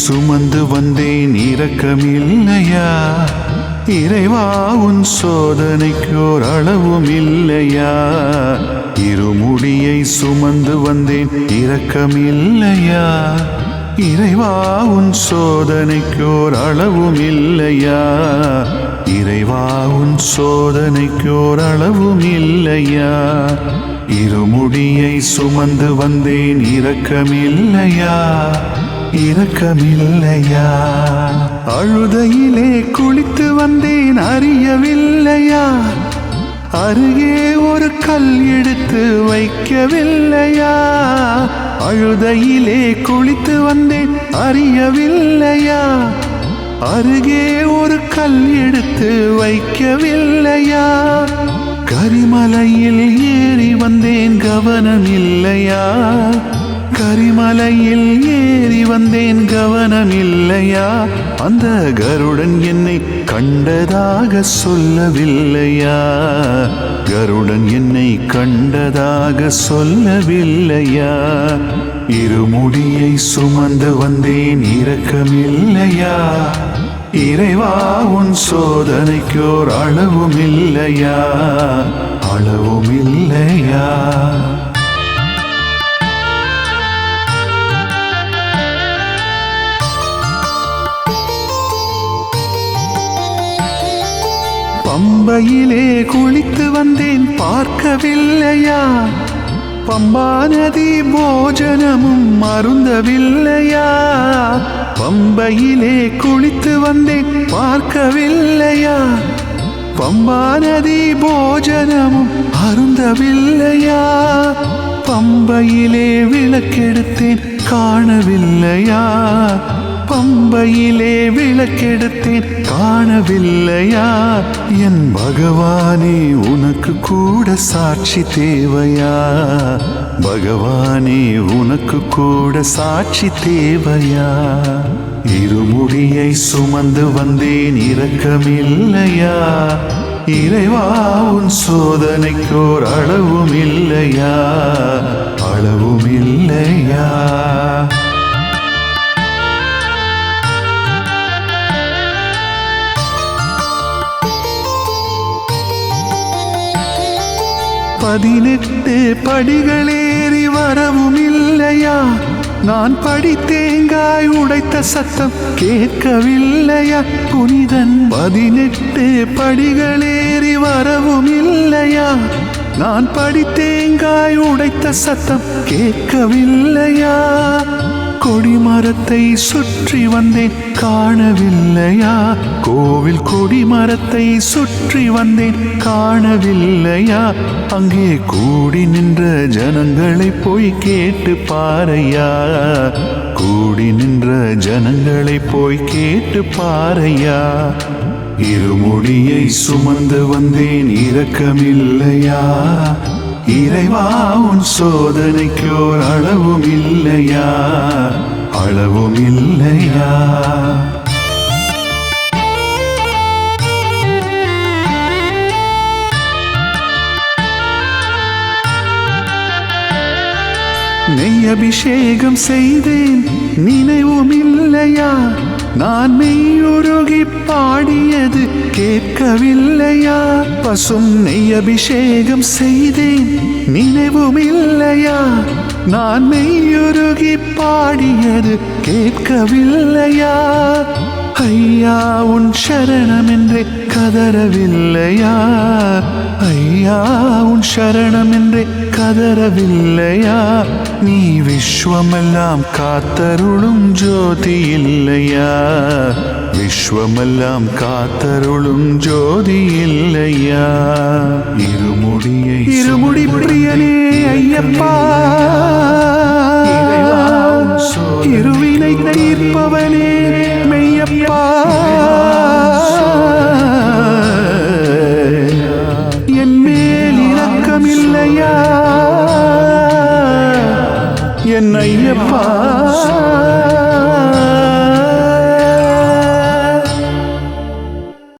சுமந்து வந்தேன் இரக்கமில்லையா? இறைவா உன் ஒரு அளவும் இல்லையா? இருமுடியை சுமந்து வந்தேன் இரக்கமில்லையா? இறைவா உன் ஒரு அளவும் இல்லையா? இறைவா உன் சோதனைக்கோர் அளவும் இல்லையா? இருமுடியை சுமந்து வந்தேன் இரக்கமில்லையா? இரக்கமில்லையா? அழுதையிலே குளித்து வந்தேன் அறியவில்லையா? அருகே ஒரு கல் எடுத்து வைக்கவில்லையா? அழுதையிலே குளித்து வந்தேன் அறியவில்லையா? அருகே ஒரு கல் எடுத்து வைக்கவில்லையா? கரிமலையில் ஏறி வந்தேன் கவனம் இல்லையா கரிமலையில் ஏறி வந்தேன் கவனம் இல்லையா அந்த கருடன் என்னை கண்டதாக சொல்லவில்லையா? கருடன் என்னை கண்டதாக சொல்லவில்லையா? இருமுடியை சுமந்து வந்தேன் இரக்கமில்லையா? இறைவா உன் சோதனைக்கோர் அளவும் இல்லையா பம்பையிலே குளித்து வந்தேன் பார்க்கவில்லையா? பம்பா நதி போஜனமும் மருந்தவில்லையா பம்பையிலே குளித்து வந்தேன் பார்க்கவில்லையா? பம்பா நதி போஜனமும் அருந்தவில்லையா? பம்பையிலே விளக்கெடுத்தேன் காணவில்லையா? பம்பையிலே விளக்கெடுத்தேன். காணவில்லையா? என் பகவானே உனக்கு கூட சாட்சி தேவையா? பகவானே உனக்கு கூட சாட்சி தேவையா? இருமுடியை சுமந்து வந்தேன் இரக்கமில்லையா? இறைவா உன் சோதனைக்கோர் அளவும் இல்லையா அளவும் இல்லையா பதினெட்டு படிகளேறி வரவும் இல்லையா? நான் படித்தேங்காய் உடைத்த சத்தம் கேட்கவில்லையா? புனிதன் பதினெட்டு படிகளேறி வரவும் இல்லையா? நான் படித்தேங்காய் உடைத்த சத்தம் கேட்கவில்லையா? கொடிமரத்தை சுற்றி வந்தேன். காணவில்லையா? கோவில் கொடிமரத்தை சுற்றி வந்தேன். காணவில்லையா? அங்கே கூடி நின்ற ஜனங்களை போய் கேட்டு பாறையா கூடி நின்ற ஜனங்களை போய் கேட்டு பாறையா இருமுடியை சுமந்து வந்தேன். இரக்கமில்லையா? இறைவா உன் சோதனைக்கு ஒரு அளவும் இல்லையா? அளவும் இல்லையா? அபிஷேகம் செய்தேன். நினைவும் இல்லையா நான் மெய்யுருகி பாடியது கேட்கவில்லையா? பசும் நெய் அபிஷேகம் செய்தேன். நினைவும் இல்லையா நான் மெய்யுருகி பாடியது கேட்கவில்லையா? ஐயா உன் சரணம் என்றே கதறவில்லையா? ஐயா உன் சரணம் என்றே கதறவில்லையா? நீ விஸ்வமெல்லாம் காத்தருளும் ஜோதி இல்லையா? விஸ்வமெல்லாம் காத்தருளும் ஜோதி இல்லையா? இருமுடியை இருமுடி பிரியனே ஐயப்பா. இருவினை தீர்ப்பவனே மெய்யப்பா. അയ്യപ്പാ